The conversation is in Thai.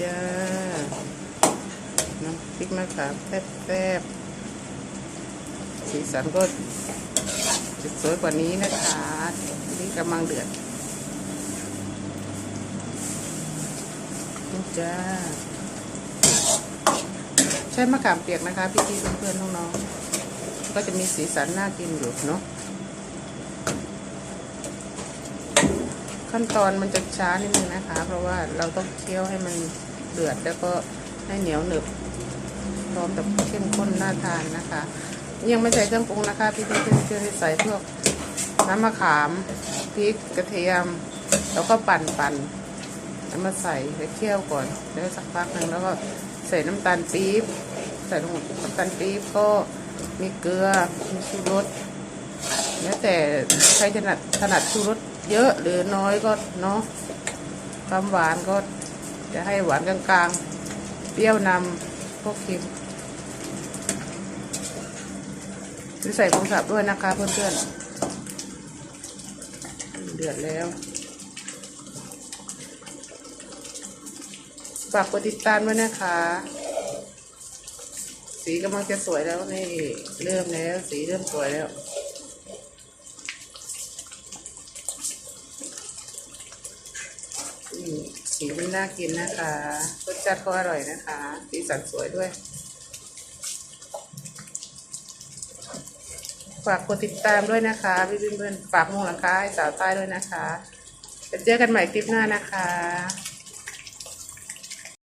จ้า น้ำพริกมะขามแซ่บๆสีสันก็จะสวยกว่านี้นะคะนี่กำลังเดือดจ้า ใช้มะขามเปียกนะคะ พี่ๆเพื่อนๆน้องๆก็จะมีสีสันน่ากินอยู่เนาะ ขั้นตอนมันจะช้านิดนึงนะคะ เพราะว่าเราต้องเคี่ยวให้มันเดือดแล้วก็ให้เหนียวหนึบพร้อมกับเข้มข้นน่าทานนะคะ ยังไม่ใส่เครื่องปรุงนะคะพี่พี่เพื่อนเพื่อนใส่พวกน้ำมะขามพริกกระเทียม แล้วก็ปั่นปั่นแล้วมาใส่ไปเคี่ยวก่อน แล้วสักพักหนึ่งแล้วก็ใส่น้ำตาลปี๊บใส่ลงน้ำตาลปี๊บก็มีเกลือมีชูรสแล้วแต่ใครถนัดถนัดชูรส เยอะหรือน้อยก็เนาะความหวานก็จะให้หวานกลางๆ เปรี้ยวนำพวกเค็มหรือใส่ผงสับด้วยนะคะเพื่อนๆ เดือดแล้วฝากกดติดตามด้วยนะคะ สีกำลังจะสวยแล้วนี่ เริ่มแล้ว สีเริ่มสวยแล้ว อืม สีมันน่ากินนะคะรสชาติก็อร่อยนะคะ สีสันสวยด้วย ฝากกดติดตามด้วยนะคะพี่เพื่อนๆฝากมงหลังคาให้สาวใต้ด้วยนะคะจะเจอกันใหม่คลิปหน้านะคะ